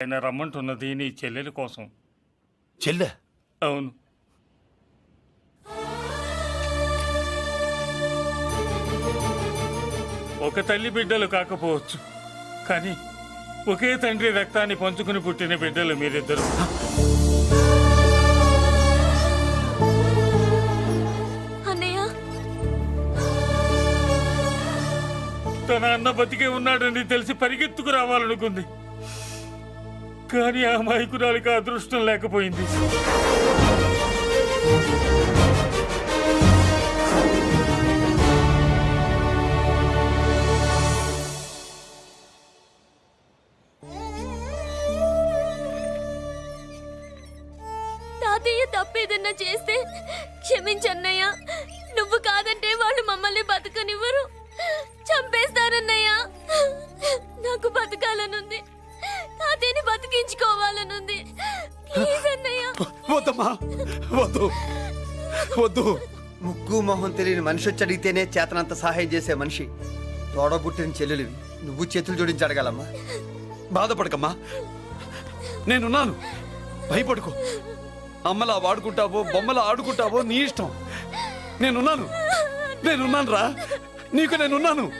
ఆయన రమ్మంటున్నది నీ చెల్లెల కోసం. చెల్లె? అవును. ఒక తల్లి బిడ్డలు కాకపోవచ్చు కానీ ఒకే తండ్రి రక్తాన్ని పంచుకుని పుట్టిన బిడ్డలు మీరిద్దరు. అన్నయ్య? తన అన్న బతికే ఉన్నాడని తెలిసి పరిగెత్తుకు రావాలనుకుంది. కానీ ఆ మైకురాలికి అదృష్టం లేకపోయింది. తాతయ్య తప్పేదన్నా చేస్తే క్షమించన్నయ్య. నువ్వు కాదంటే వాళ్ళు మమ్మల్ని బతకనివ్వరు. చంపేస్తారన్నయ్య. నాకు బతకాలనుంది. తాతయ్యని బతికించుకోవాలనుంది ప్లీజ్ అన్నయ్య. వద్దమ్మా. వద్దు. వద్దు. ముగ్గు మొహం తెలియని మనిషి వచ్చి అడిగితేనే చేతనంత సహాయం చేసే మనిషి. తోడబుట్టిన చెల్లెలివి నువ్వు చేతులు జోడించి అడగాలమ్మా. బాధపడకమ్మా. నేనున్నాను. భయపడుకో. అమ్మలా వాడుకుంటావో బొమ్మలా ఆడుకుంటావో నీ ఇష్టం. నేనున్నాను. నేనున్నాను రా నీకు నేనున్నాను.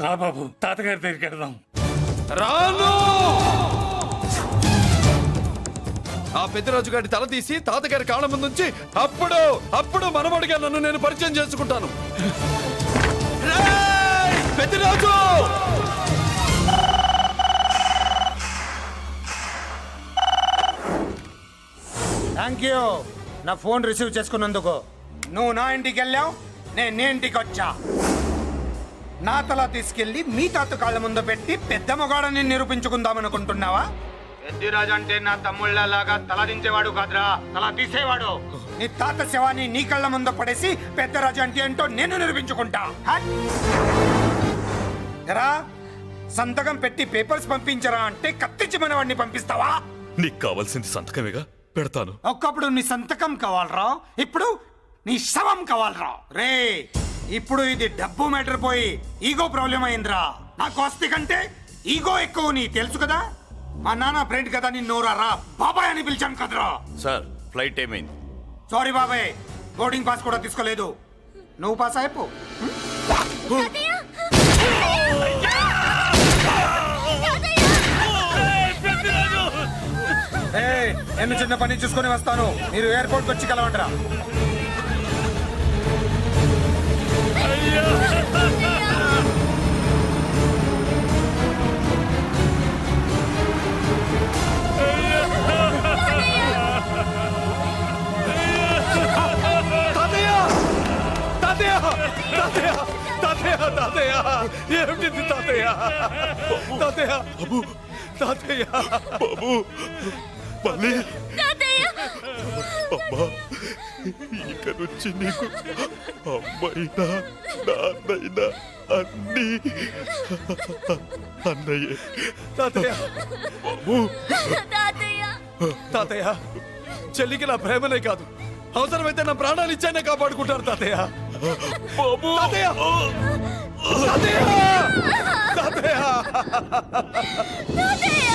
రా బాబు తాతగారి దగ్గరికి వెళ్దాం. రాను! ఆ పెద్దరాజు గారి తల తీసి తాతగారి కాళ్ళ ముందుంచి అప్పుడు అప్పుడు మనమడిగా నన్ను నేను పరిచయం చేసుకుంటాను. పెద్దరాజు! థ్యాంక్ యూ నా ఫోన్ రిసీవ్ చేసుకున్నందుకు. నువ్వు నా ఇంటికి వెళ్ళావు నేను నీ ఇంటికి వచ్చా. నా తల తీసుకెళ్ళి మీ తాత కాళ్ళ ముందు పెట్టి పెద్ద మొగాడని నిరూపించుకుందామనుకుంటున్నావా? పెద్దిరాజు అంటే నా తమ్ముళ్ళలాగా తల దించేవాడు కాదురా. తల తీసేవాడు. నీ తాత శవాన్ని నీ కళ్ళ ముందు పడేసి పెద్దరాజు అంటే ఏంటో నేను నిరూపించుకుంటా! ఎరా సంతకం పెట్టి పేపర్స్ పంపించరా అంటే కత్తించమని వాడిని పంపిస్తావా? నీకు కావాల్సింది సంతకమేగా? పెడతాను. ఒకప్పుడు నీ సంతకం కావాలరా ఇప్పుడు నీ శవం కావాలరా. రే ఇప్పుడు ఇది డబ్బు మ్యాటర్ పోయి ఈగో ప్రాబ్లం అయిందిరా. నాకు ఆస్తి కంటే ఈగో ఎక్కువ నీ తెలుసు కదా? మా నాన్న ఫ్రెండ్ కదా నిన్ను రా. బాబాయ్ అని పిలిచాను కదరా. సార్ ఫ్లైట్ ఏమైంది సారీ బాబాయ్ బోర్డింగ్ పాస్ కూడా తీసుకోలేదు. నువ్వు పాస్ అయిపో. నేను చిన్న పని చూసుకొని వస్తాను. మీరు ఎయిర్పోర్ట్ వచ్చి కలవంటరా తాతయ్య తాతయ్య తాతయ్య తాతయ్య తాతయ్య ఏమిటిది తాతయ్య తాతయ్య బాబు తాతయ్య బాబు మళ్ళీ తాతయ్య అమ్మా ఇక నుంచి నీకు అమ్మైనా నాన్నైనా అన్ని. అన్నయ్యే. తాతయ్య. తాతయ్య. తాతయ్య చెల్లికి నా ప్రేమనే కాదు. అవసరమైతే నా ప్రాణాలు ఇచ్చానే కాపాడుకుంటారు తాతయ్య. బాబు. తాతయ్య. తాతయ్య. తాతయ్య. తాతయ్య.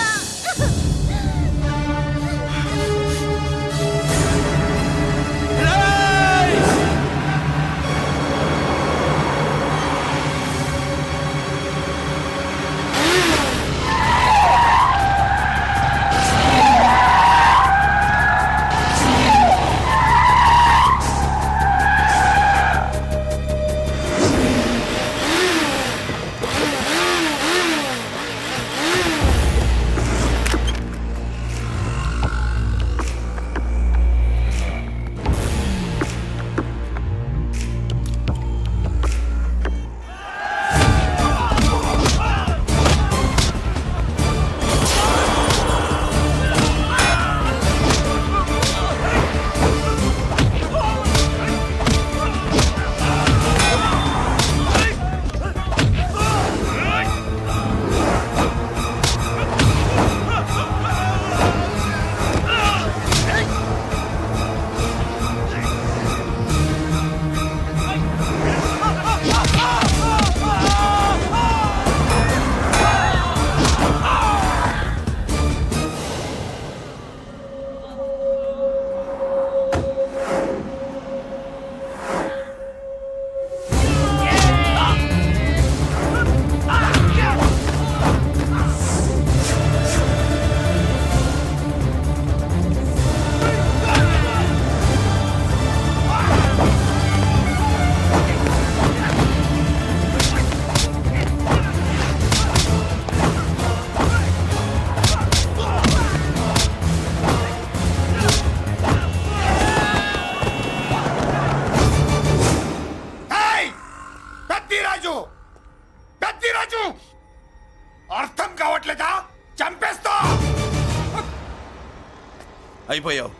అయిపోయావు.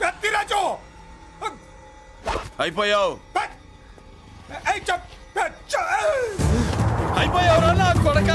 పెద్దిరాజు! అయిపోయావు. అయిపోయావురా నా కొడక.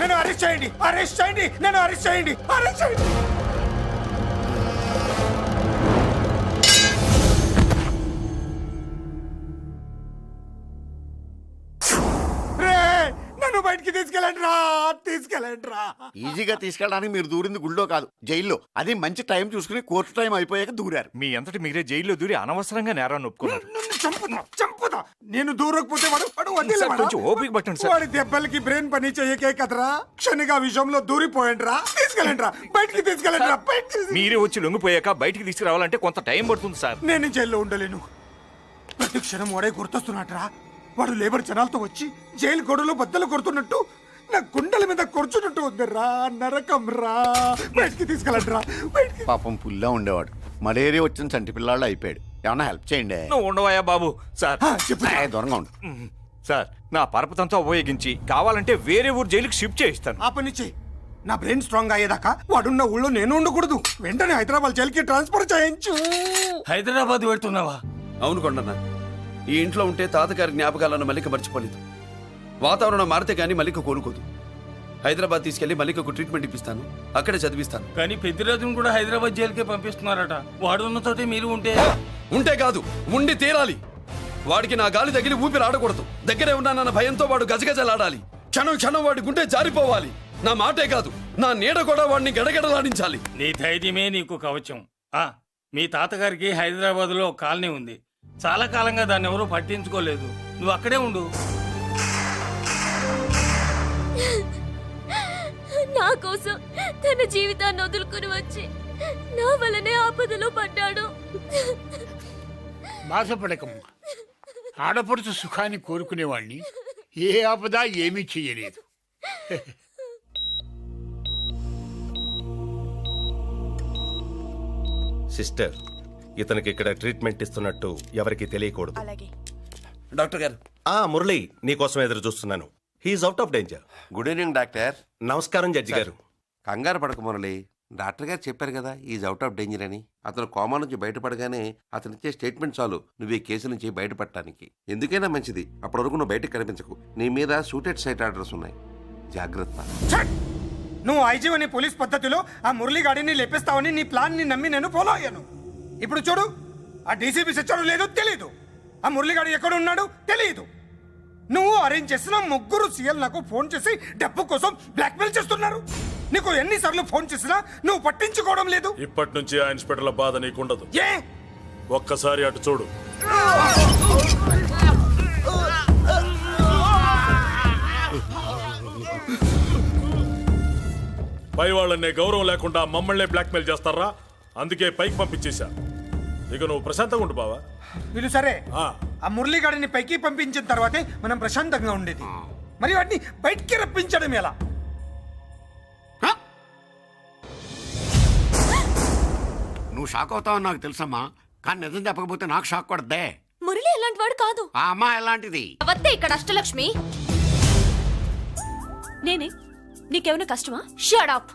నేను అరెస్ట్ చేయండి అరెస్ట్ చేయండి నేను అరెస్ట్ చేయండి అరెస్ట్ చేయండి బయటికి తీసుకెళ్ళండి రా తీసుకెళ్ళండి రా ఈజీగా తీసుకెళ్ళడానికి మీరు దూరింది గుళ్ళో కాదు జైల్లో. అది మంచి టైం చూసుకుని కోర్టు టైం అయిపోయాక దూరారు. మీ అంతటి మీరే జైల్లో దూరి అనవసరంగా నేరాన్ని ఒప్పుకున్నారు. చంపుతా చంపుతా. నేను దూరకపోతే వాడు వాడు సార్, వదిలేవాడా? కొంచెం ఓపిక పట్టండి సార్. వాడి దెబ్బలకి బ్రెయిన్ పని చేయకే కదరా? క్షణిగా విషయంలో దూరిపోయండి రా తీసుకెళ్ళండి రా బయటికి తీసుకెళ్ళండి రా బయటికి మీరే వచ్చి లొంగిపోయాక బయటికి తీసుకురావాలంటే కొంత టైం పడుతుంది సార్. నేను జైల్లో ఉండలేను. ప్రతి క్షణం వాడే గుర్తొస్తున్నట్రా వాడు లేబర్ జనాలతో వచ్చి జైలు గొడవలో బద్దలు కొడుతున్నట్టు నా గుండెల మీద కొడుచున్నట్టు ఉందిరా నరకం రా. బయటికి తీసుకెళ్ళండి రా బయటికి పాపం పుల్లా ఉండేవాడు. మలేరియా వచ్చిన చంటి పిల్లాళ్ళు అయిపోయాడు. ఏమన్నా హెల్ప్ చేయండి? నువ్వు ఉండవయ్యా బాబు. సార్. ఆ, చెప్పు. ఏ, దూరంగా ఉండు. సార్ నా పరపతంతా ఉపయోగించి కావాలంటే వేరే ఊరు జైలుకి షిఫ్ట్ చేయిస్తాను. ఆ పని చెయ్యి. నా బ్రెయిన్ స్ట్రాంగ్ అయ్యేదాకా వాడున్న ఊళ్ళో నేను ఉండకూడదు. వెంటనే హైదరాబాద్ జైలుకి ట్రాన్స్ఫర్ చేయించు. హైదరాబాద్ పెడుతున్నావా అవును కొండన్న. ఈ ఇంట్లో ఉంటే తాతగారి జ్ఞాపకాలను మల్లిక మర్చిపోలేదు. వాతావరణం మారితే గానీ మల్లిక కోలుకోదు. హైదరాబాద్ తీసుకెళ్ళి మల్లికకు ట్రీట్మెంట్ ఇప్పిస్తాను. అక్కడే చదివిస్తాను. కానీ పెద్దిరాజును కూడా హైదరాబాద్ జైలుకే పంపిస్తున్నారట. వాడున్న తోటే మీరు ఉంటే ఉంటే కాదు ఉండి తీరాలి వాడికి నా గాలి తగిలి ఊపిరి ఆడకూడదు. దగ్గరే ఉన్నానన్న భయంతో వాడు గజగజలాడాలి. క్షణం క్షణం వాడి గుండె జారిపోవాలి. నా మాటే కాదు నా నీడ కూడా వాడిని గడగడలాడించాలి. నీ ధైర్యమే నీకు కవచం. ఆ మీ తాతగారికి హైదరాబాద్లో కాలనీ ఉంది. చాలా కాలంగా దాన్ని ఎవరూ పట్టించుకోలేదు. నువ్వు అక్కడే ఉండు. నా కోసం తన జీవితాన్ని వదులుకుని వచ్చి నా వల్లనే ఆపదలో పడ్డాడు. బాధపడకమ్మా. ఆడపడుచు సుఖాన్ని కోరుకునేవాణ్ణి. ఏ ఆపద ఏమీ చెయ్యలేదు. సిస్టర్ ఇతనికి ఇక్కడ ట్రీట్మెంట్ ఇస్తున్నట్టు ఎవరికి తెలియకూడదు. డాక్టర్ గారు. ఆ మురళి నీకోసం ఎదురు చూస్తున్నాను. He's out of danger good evening doctor నమస్కారం జడ్జి గారు కంగారు పడక మురళి. డాక్టర్ గారు చెప్పారు కదా ఈజ్ అవుట్ ఆఫ్ డేంజర్ అని. అతను కోమా నుంచి బయటపడగానే అతను ఇచ్చే స్టేట్మెంట్ చాలు. నువ్వు ఈ కేసు నుంచి బయటపడటానికి. ఎందుకైనా మంచిది. అప్పటి వరకు నువ్వు బయటకు కనిపించకు. నీ మీద సూటెడ్ సైట్ ఆర్డర్స్ ఉన్నాయి. జాగ్రత్త! నువ్వు ఐజీవని పోలీస్ పద్ధతిలో ఆ మురళీగాడిని లేపిస్తావని నీ ప్లాన్ని నమ్మి నేను ఫాలో అయ్యాను. ఇప్పుడు చూడు ఆ డీసీపీ సచ్చాడు లేదో తెలియదు ఆ మురళీగాడు ఎక్కడ ఉన్నాడు తెలియదు నువ్వు అరేంజ్ చేసిన ముగ్గురు సీఎల్ నాకు ఫోన్ చేసి డబ్బు కోసం బ్లాక్మెయిల్ చేస్తున్నారు. నీకు ఎన్నిసార్లు ఫోన్ చేసినా నువ్వు పట్టించుకోవడం లేదు. ఇప్పటి నుంచి ఆ ఇన్స్పెక్టర్ల బాధ నీకుండదు. ఏ? ఒక్కసారి అటు చూడు. పై వాళ్ళనే గౌరవం లేకుండా మమ్మల్నే బ్లాక్మెయిల్ చేస్తారా? అందుకే పైకి పంపించేశా. ఇక నువ్వు ప్రశాంతంగా ఉండు బావా. వీళ్ళు సరే. ఆ. ఆ మురళీగాడిని పైకి పంపించిన తర్వాతే మనం ప్రశాంతంగా ఉండేది. మరి వాటిని బయటికి రప్పించడం ఎలా? నువ్వు షాక్ అవుతావని నాకు తెలుసమ్మా. కానీ నిజం చెప్పకపోతే నాకు షాక్ కొడద్దే మురళి అలాంటి వాడు కాదు. ఆ అమ్మ ఎలాంటిది? అవత్తే ఇక్కడ అష్టలక్ష్మి. నేనే నీకేమైనా కష్టమా? షడప్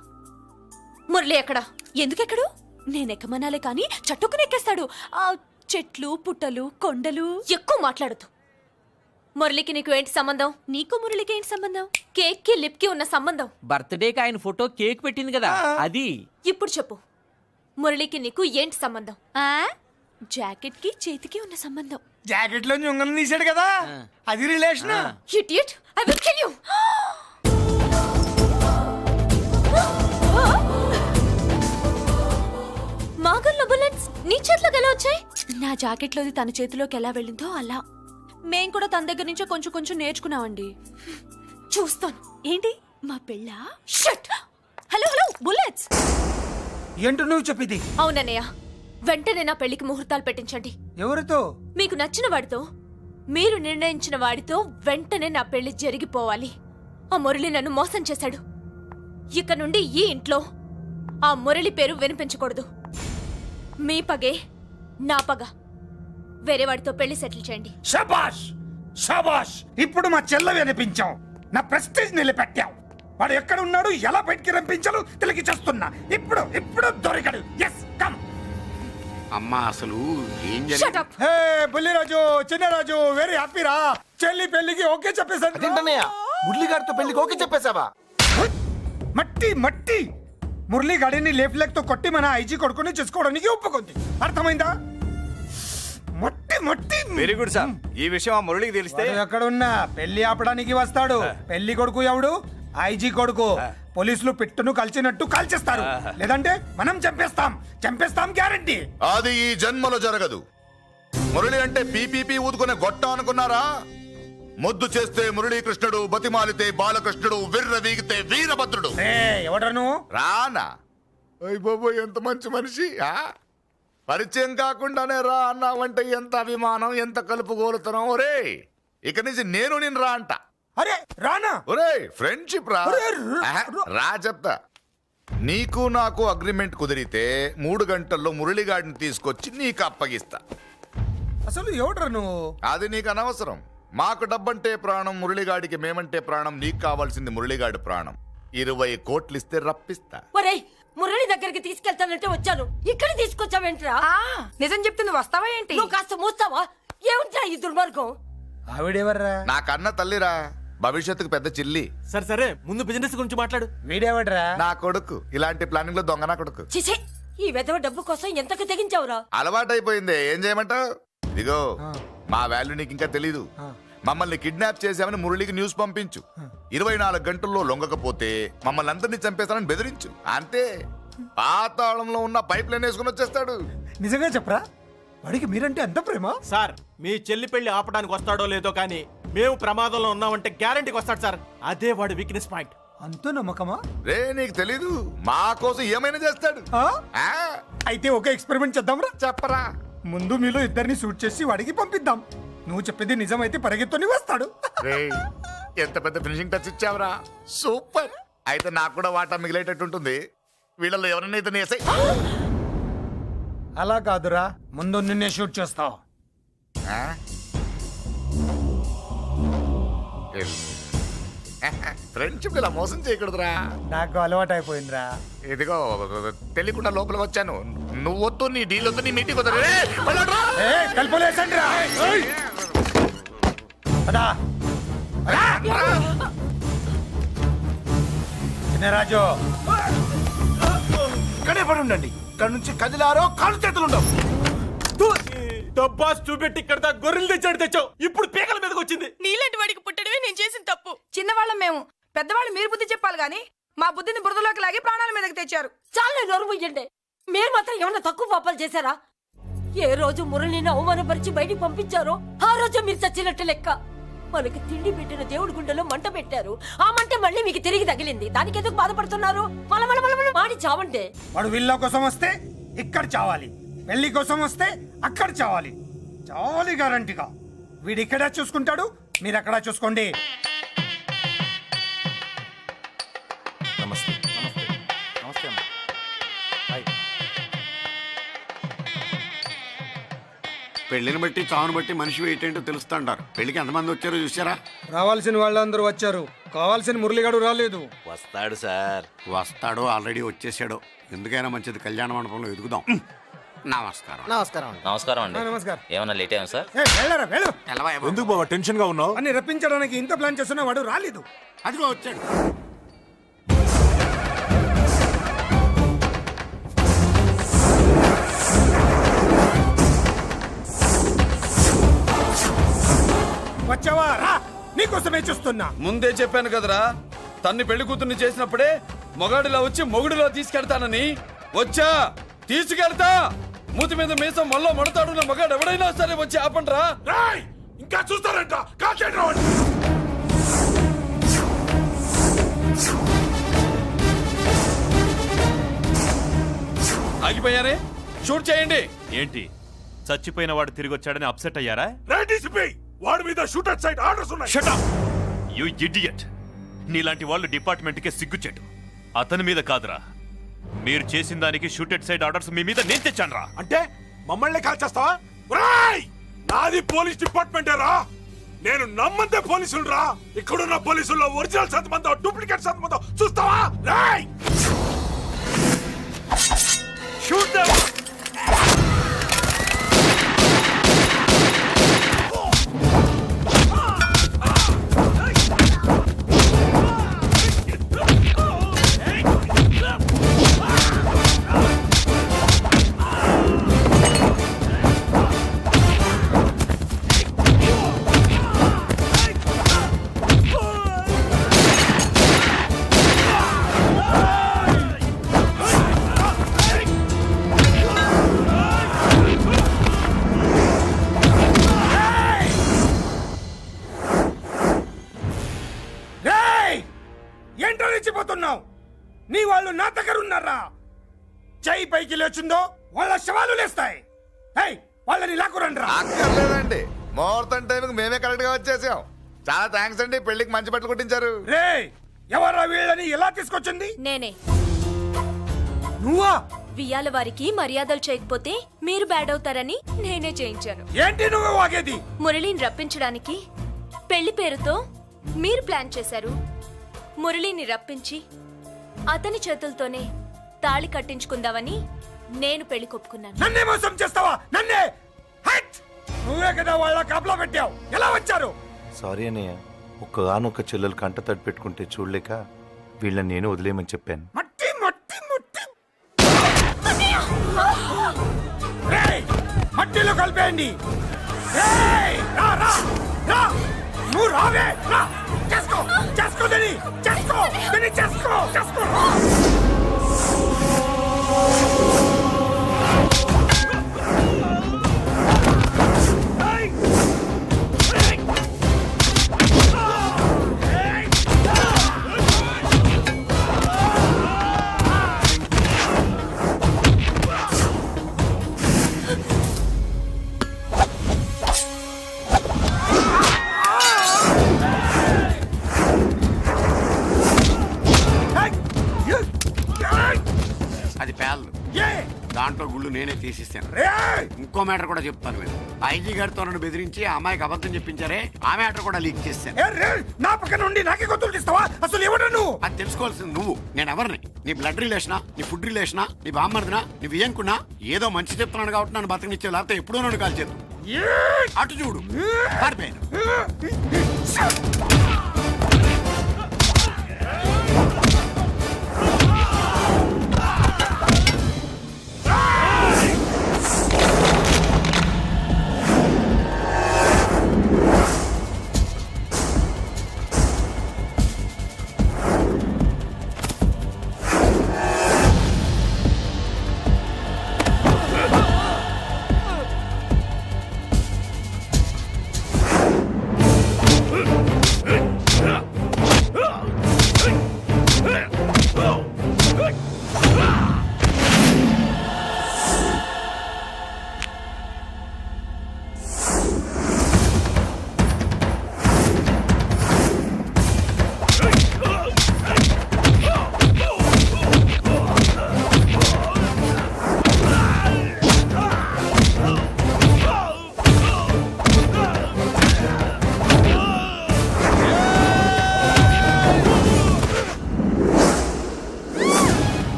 మురళి ఎక్కడ? ఎందుకెక్కడు? నేనెక్కమనాలే కానీ చట్టుకుని ఎక్కేస్తాడు. ఆ చెట్లు పుట్టలు కొండలు. ఎక్కువ మాట్లాడదు మురళికి నీకు ఏంటి సంబంధం? నీకు మురళికి ఏంటి సంబంధం? కేక్కి లిప్కి ఉన్న సంబంధం. బర్త్డేకి ఆయన ఫోటో కేక్ పెట్టింది కదా అది. ఇప్పుడు చెప్పు. మురళికి నీకు ఏంటి సంబంధం? ఆ? జాకెట్కి చేతికి ఉన్న సంబంధం. జాకెట్లో ఉంగరం తీసాడు కదా అది relation idiot I will kill you bullets నీ చేతిలోకి ఎలా వచ్చాయి? నా జాకెట్ లోది తన చేతిలోకి ఎలా వెళ్ళిందో అలా. మేం కూడా తన దగ్గర నుంచే కొంచెం కొంచెం నేర్చుకున్నామండి. చూస్తాను. ఏంటి? మా పెళ్ళ? షట్! Hello hello bullets! ఏంటో నువ్వు చెప్పేది? అవునన్నయ్య వెంటనే నా పెళ్ళికి ముహూర్తాలు పెట్టించండి. ఎవరితో? మీకు నచ్చిన వాడితో మీరు నిర్ణయించిన వాడితో వెంటనే నా పెళ్ళి జరిగిపోవాలి. ఆ మురళి నన్ను మోసం చేశాడు. ఇక నుండి ఈ ఇంట్లో ఆ మురళి పేరు వినిపించకూడదు. మీ పగే నా పగ. వేరే వాడితో పెళ్ళి సెటిల్ చేయండి. షబాష్! షబాష్! ఇప్పుడు మా చెల్ల వినిపించావు నా ప్రెస్టేజ్ నిలబెట్టావు. వాడు ఎక్కడ ఉన్నాడు ఎలా బయటికి రంపించాలో తెలికి చేస్తున్నా. ఇప్పుడు ఇప్పుడు దొరికాడు. ఎస్ కమ్ అమ్మ అసలు ఏం జరిగింది? Up! Hey Bulliraju Chinnaraju very హ్యాపీరా చెల్లి పెళ్ళికి ఓకే చెప్పేశాను. మురళిగారితో పెళ్ళికి ఓకే చెప్పేశావా? మట్టి మట్టి. మురళి గాడిని లేఫ్ లెగ్తో కొట్టి మన ఐజీ కొడుకుని చేసుకోవడానికి ఒప్పుకుంది. అర్థమైందా? మట్టి మట్టి. వెరీ గుడ్ సార్ ఈ విషయం ఆ మురళికి తెలిస్తే ఎక్కడున్నా? పెళ్ళి ఆపడానికి వస్తాడు. పెళ్ళి కొడుకు ఎవడు? ఐజీ కొడుకు. పోలీసులు పెట్టును కలిసినట్టు కాల్చేస్తారు. లేదంటే మనం చంపేస్తాం. చంపేస్తాం గ్యారంటీ అది ఈ జన్మలో జరగదు. మురళి అంటే పీపీపీ ఊదుకునే గొట్ట అనుకున్నారా? ముద్దు చేస్తే మురళీకృష్ణుడు బతిమాలితే బాలకృష్ణుడు విర్ర వీగితే వీరభద్రుడు. నువ్వు? రానా? అయ్య బాబోయ్ ఎంత మంచి మనిషి ఆ? పరిచయం కాకుండానే రా అన్నావంటే ఎంత అభిమానం ఎంత కలుపుగోలుతున్నాం ఒరే ఇక నుంచి నేను నేను రా అంట. అరే రానా? ఒరే ఫ్రెండ్షిప్ రా. చెప్తా. నీకు నాకు అగ్రిమెంట్ కుదిరితే మూడు గంటల్లో మురళిగాడిని తీసుకొచ్చి నీకు అప్పగిస్తా. అసలు ఎవడ్రా నువ్వు? అది నీకు అనవసరం. మాకు డబ్బంటే ప్రాణం మురళిగాడికి మేమంటే ప్రాణం నీకు కావాల్సింది మురళిగాడి ప్రాణం. ఇరవై కోట్లు ఇస్తే రప్పిస్తా. ఒరేయ్ మురళి దగ్గరికి తీసుకెళ్తానంటే వచ్చాను. ఇక్కడ తీసుకొచ్చావేంట్రా? నిజం చెప్తే నువ్వు వస్తావా ఏంటి? నువ్వు కాస్త మూస్తావా? ఏమిట్రా ఈ దుర్మార్గం? ఆవిడెవర్రా? నా కన్న తల్లిరా. భవిష్యత్తుకు పెద్ద చిల్లి. సరే సరే ముందు బిజినెస్ గురించి మాట్లాడు. వీడెవడ్రా? నా కొడుకు. ఇలాంటి ప్లానింగ్లో దొంగ నా కొడుకు. చిసే ఈ వెధవ డబ్బు కోసం ఎంతకు తెగించావురా? అలవాటైపోయింది. ఏం చేయమంటావు? ఇదిగో. మా వాల్యూ నీకు ఇంకా తెలీదు మమ్మల్ని కిడ్నాప్ చేశామని మురళికి న్యూస్ పంపించు. ఇరవై నాలుగు గంటల్లో లొంగకపోతే మమ్మల్ని అందరినీ చంపేస్తానని బెదిరించు. అంతే. పాతాళంలో ఉన్న పైప్ లైన్ వేసుకుని వచ్చేస్తాడు. నిజంగా చెప్పరా? వాడికి మీరంటే ఎంత ప్రేమ? సార్ మీ చెల్లి పెళ్ళి ఆపడానికి వస్తాడో లేదో కానీ మేము ప్రమాదంలో ఉన్నామంటే గ్యారంటీకి వస్తాడు సార్. అదే వాడి వీక్నెస్ పాయింట్ అంత నమ్మకమా? రే నీకు తెలీదు. మా కోసం ఏమైనా చేస్తాడు. ఆ? ఆ, అయితే ఒక ఎక్స్పెరిమెంట్ చేద్దాంరా. చెప్పరా. ముందు మీలో ఇద్దరిని షూట్ చేసి వాడికి పంపిద్దాం. నువ్వు చెప్పేది నిజమైతే పరిగెత్తుని వస్తాడు. రేయ్, ఎంత పెద్ద ఫినిషింగ్ టచ్ ఇచ్చావురా. సూపర్ అయితే నాకు కూడా వాటా మిగిలేటట్టు ఉంటుంది. వీళ్ళలో ఎవరైనా ఇతను వేసే అలా కాదురా. ముందు నిన్నే షూట్ చేస్తావు. ఫ్రెండ్షిప్ ఇలా మోసం చేయకూడదురా. నాకు అలవాటు అయిపోయిందిరా ఇదిగో తెలియకుండా లోపల వచ్చాను. నువ్వు వద్దు నీ డీల్ వద్దు నీ మీటింగ్ వద్దు. రే, వెళ్ళండ్రా. ఏ కలుపులేసండి రా పదా. రా. చిన్నరాజు ఇక్కడే పడి ఉండండి. ఇక్కడ నుంచి కదిలారో కాళ్ళు చేతులు ఉండవు. డబ్బాస్ చూపెట్టి ఇక్కడ దాకా గొర్రెలు తెచ్చాడు తెచ్చావు. ఇప్పుడు పీకల మీదకి వచ్చింది. నీలాంటి వాడికి పుట్టడమే నేను చేసిన తప్పు. చిన్నవాళ్ళం మేము. పెద్దవాళ్ళు మీరు బుద్ధి చెప్పాలి గాని మా బుద్ధిని బురదలోకి లాగి ప్రాణాల మీదకి తెచ్చారు. చాలా నోరు ముయ్యండి మీరు మాత్రం ఏమన్నా తక్కువ పాపాలు చేశారా? ఏ రోజు మురళిని అవమానపరిచి బయటికి పంపించారో ఆ రోజు మీరు చచ్చినట్టు లెక్క. మనకి తిండి పెట్టిన దేవుడి గుండెలో మంట పెట్టారు. ఆ మంట మళ్ళీ మీకు తిరిగి తగిలింది. దానికి ఎందుకు బాధపడుతున్నారు? మల మల మల మల మాడి చావంటే. వాడు వీళ్ళ కోసం వస్తే ఇక్కడ చావాలి. పెళ్ళి కోసం వస్తే అక్కడ చావాలి. చావాలి గ్యారంటీగా వీడు ఇక్కడ చూసుకుంటాడు మీరు అక్కడ చూసుకోండి. పెళ్ళిని బట్టి చావును బట్టి మనిషి ఏంటంటో తెలుస్తుంటారు పెళ్ళికి ఎంతమంది వచ్చారో చూసారా రావాల్సిన వాళ్ళందరూ వచ్చారు. కావాల్సిన మురళిగాడు రాలేదు. వస్తాడు సార్. వస్తాడో ఆల్రెడీ వచ్చేసాడో. ఎందుకైనా మంచిది కళ్యాణ మండపంలో ఎదుగుదాం. నమస్కారం. నమస్కారం నమస్కారం అండి. నమస్కారం. ఏమన్నా లేట్ అయ్యాం సార్? ఏ, వెళ్ళరా వెళ్ళు. ఎలవా ఎందుకు బాబా టెన్షన్గా ఉన్నావు? అని రప్పించడానికి ఇంత ప్లాన్ చేస్తున్న వాడు రాలేదు. అదిగో వచ్చాడు. నీకోసమే చూస్తున్నా. ముందే చెప్పాను కదరా తన్ని పెళ్ళి కూతుర్ని చేసినప్పుడే మొగాడిలా వచ్చి మొగుడిలో తీసుకెళ్తానని. వచ్చా తీసుకెళ్తా. మూతి మీద మీసం మళ్ళీ మడతాడున్న మగాడు ఎవడైనా సరే వచ్చి ఆపండ్రా. ఇంకా చూస్తారంట. కాల్చేయండి ఆగిపోయానే షూట్ చేయండి. ఏంటి? చచ్చిపోయిన వాడు తిరిగి వచ్చాడని అప్సెట్ అయ్యారా? వాడి మీద షూటర్ సైడ్ ఆర్డర్స్ ఉన్నాయి. షటప్ యు ఇడియట్ నీలాంటి వాళ్ళు డిపార్ట్మెంట్కే సిగ్గుచెట్టు అతని మీద కాదురా. మీరు చేసిన దానికి షూటెడ్ సైడ్ ఆర్డర్స్ మీ మీద నేను తెచ్చానురా. అంటే మమ్మల్ని కాల్ చేస్తావా? రాయ్ నాది పోలీస్ డిపార్ట్మెంటే రా. నేను నమ్మంతే పోలీసులు రా ఇక్కడున్న పోలీసుల్లో ఒరిజినల్ సత్మంతో డూప్లికేట్ సత్మంతో చూస్తావా? రాయ్! షూట్! లేచిందో వాళ్ళ శవాలు లేస్తాయి. ఏయ్, వాళ్ళని లాక్కురండి అక్కర్లేదండి. ముహూర్తం టైంకి మేమే కరెక్ట్గా వచ్చేసాం. చాలా థ్యాంక్స్ అండి. పెళ్ళికి మంచి బట్టలు కుట్టించారు. రే ఎవరా వీళ్ళని ఎలా తీసుకొచ్చింది? నేనే. నువ్వా? వియ్యాల వారికి మర్యాదలు చేయకపోతే మీరు బ్యాడ్ అవుతారని నేనే చేయించాను. ఏంటి నువ్వు వాగేది? మురళిని రప్పించడానికి పెళ్ళి పేరుతో మీరు ప్లాన్ చేశారు. మురళిని రప్పించి అతని చేతులతోనే తాళి కట్టించుకుందామని నేను పెళ్ళి కొప్పుకున్నాను. నన్నే మోసం చేస్తావా? నన్నే! హట్! నువ్వే కదా వాళ్ళ కాపలా పెట్టావు. ఎలా వచ్చారు? సారీ అన్నయ్య. ఒక్కగానొక్క చెల్లెలు కంట తడి పెట్టుకుంటే చూడలేక వీళ్ళని నేను వదిలేయమని చెప్పాను. మట్టి మట్టి మట్టి! రేయ్! మట్టిలో కలిపేయండి. రేయ్! రా, రా, రా! నువ్వు రావే! రా! చేసుకో! చేసుకో దీని! చేసుకో! దీని చేసుకో! చేసుకో నేనే తీసిస్తాను. ఇంకో మ్యాటర్ కూడా చెప్తాను మీరు ఐజీ గారితో నన్ను బెదిరించి ఆ అమ్మాయికి అబద్ధం చెప్పించారే ఆ మ్యాటర్ కూడా లీక్ చేస్తాను. నా పక్కన ఉండి నాకే గొంతులు తీస్తావా? అసలు ఎవడు నువ్వు అది తెలుసుకోవాల్సింది నువ్వు. నేను ఎవరిని? నీ బ్లడ్ రిలేషనా నీ ఫుడ్ రిలేషనా నీ బామ్మర్దినా? నీ వియంకున్నా ఏదో మంచి చెప్తున్నాను కాబట్టి నన్ను బతకనిచ్చే లేకపోతే ఎప్పుడో నన్ను కాల్ చేద్దు అటు చూడు. పారిపోయాను.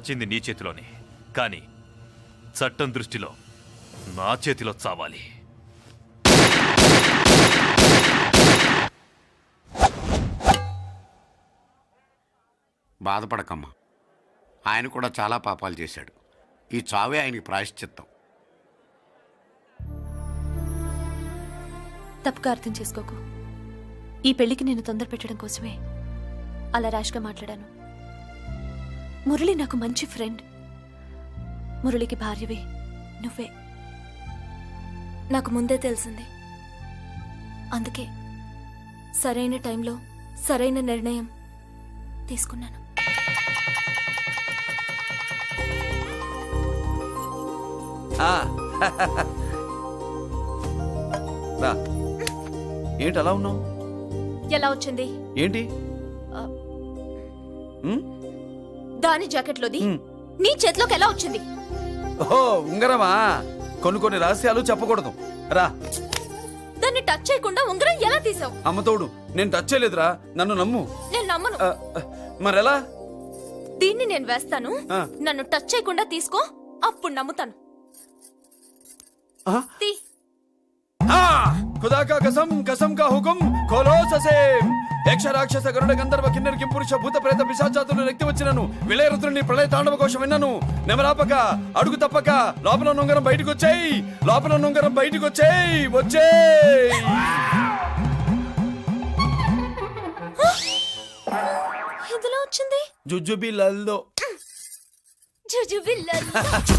చచ్చింది నీ చేతిలోనే. కానీ చట్టం దృష్టిలో నా చేతిలో చావాలి. బాధపడకమ్మా. ఆయన కూడా చాలా పాపాలు చేశాడు. ఈ చావే ఆయనకి ప్రాయశ్చిత్తం. తప్పుగా అర్థం చేసుకోకు. ఈ పెళ్ళికి నేను తొందర పెట్టడం కోసమే అలా ర్యాష్గా మాట్లాడాను. మురళి నాకు మంచి ఫ్రెండ్ మురళికి భార్యవి నువ్వే. నాకు ముందే తెలిసింది. అందుకే సరైన టైంలో సరైన నిర్ణయం తీసుకున్నాను. ఏంటి అలా ఉన్నావు? ఎలా వచ్చింది? ఏంటి? దాని జాకెట్లోది. నీ చేతిలోకి ఎలా వచ్చింది? ఓహో ఉంగరమా? కొన్ని కొన్ని రహస్యాలు చెప్పకూడదు. రా. దాన్ని టచ్ చేయకుండా ఉంగరం ఎలా తీసావు? అమ్మతోడు నేను టచ్ చేయలేదురా. నన్ను నమ్ము. నేను నమ్మను. మరెలా? దీన్ని నేను వేస్తాను. నన్ను టచ్ చేయకుండా తీసుకో. అప్పుడు నమ్ముతాను? తీ! ఖుదా కా కసం కసం కా హుకుం ఖోలో ససేం యక్ష రాక్షస గరుడ గంధర్వ కిన్నెర కింపురుష భూత ప్రేత పిశాచాతులు నెక్కి వచ్చినను. విలయరుద్రుని ప్రళయ తాండవ కోశం విన్నాను. నెమరాపక అడుగు తప్పక లోపల ఉన్న ఉంగరం బయటకు వచ్చేయ్ లోపల ఉన్న ఉంగరం బయటకు వచ్చేయ్. వచ్చేయ్ ఇదిలా వచ్చింది? జుజుబి లల్లో జుజుబిల్ల